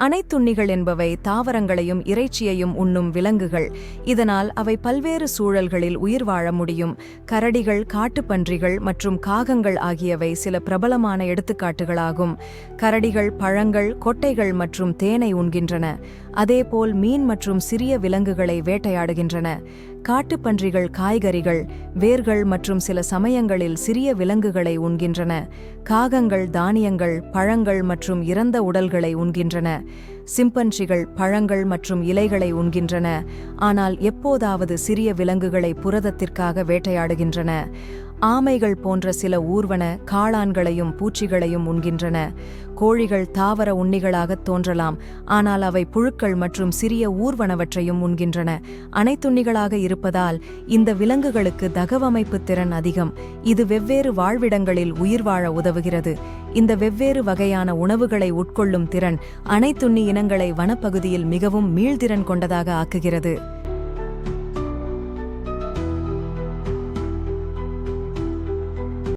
அனைத்துண்ணிகள் என்பவை தாவரங்களையும் இறைச்சியையும் உண்ணும் விலங்குகள். இதனால் அவை பல்வேறு சூழல்களில் உயிர் வாழ முடியும். கரடிகள் காட்டுப்பன்றிகள் மற்றும் காகங்கள் ஆகியவை சில பிரபலமான எடுத்துக்காட்டுகளாகும். கரடிகள் பழங்கள் கொட்டைகள் மற்றும் தேனை உண்கின்றன. அதேபோல் மீன் மற்றும் சிறிய விலங்குகளை வேட்டையாடுகின்றன. காட்டுப்பன்றிகள் காய்கறிகள் வேர்கள் மற்றும் சில சமயங்களில் சிறிய விலங்குகளை உண்கின்றன. காகங்கள் தானியங்கள் பழங்கள் மற்றும் இறந்த உடல்களை உண்கின்றன. சிம்பன்சிகள் பழங்கள் மற்றும் இலைகளை உண்கின்றன. ஆனால் எப்போதாவது சிறிய விலங்குகளை புரதத்திற்காக வேட்டையாடுகின்றன. ஆமைகள் போன்ற சில ஊர்வன காளான்களையும் பூச்சிகளையும் உண்கின்றன. கோழிகள் தாவர உண்ணிகளாகத் தோன்றலாம். ஆனால் அவை புழுக்கள் மற்றும் சிறிய ஊர்வனவற்றையும் உண்கின்றன. அனைத்துண்ணிகளாக இருப்பதால் இந்த விலங்குகளுக்கு தகவமைப்பு திறன் அதிகம். இது வெவ்வேறு வாழ்விடங்களில் உயிர் வாழ உதவுகிறது. இந்த வெவ்வேறு வகையான உணவுகளை உட்கொள்ளும் திறன் அனைத்துண்ணி இனங்களை வனப்பகுதியில் மிகவும் மீள்திறன் கொண்டதாக ஆக்குகிறது.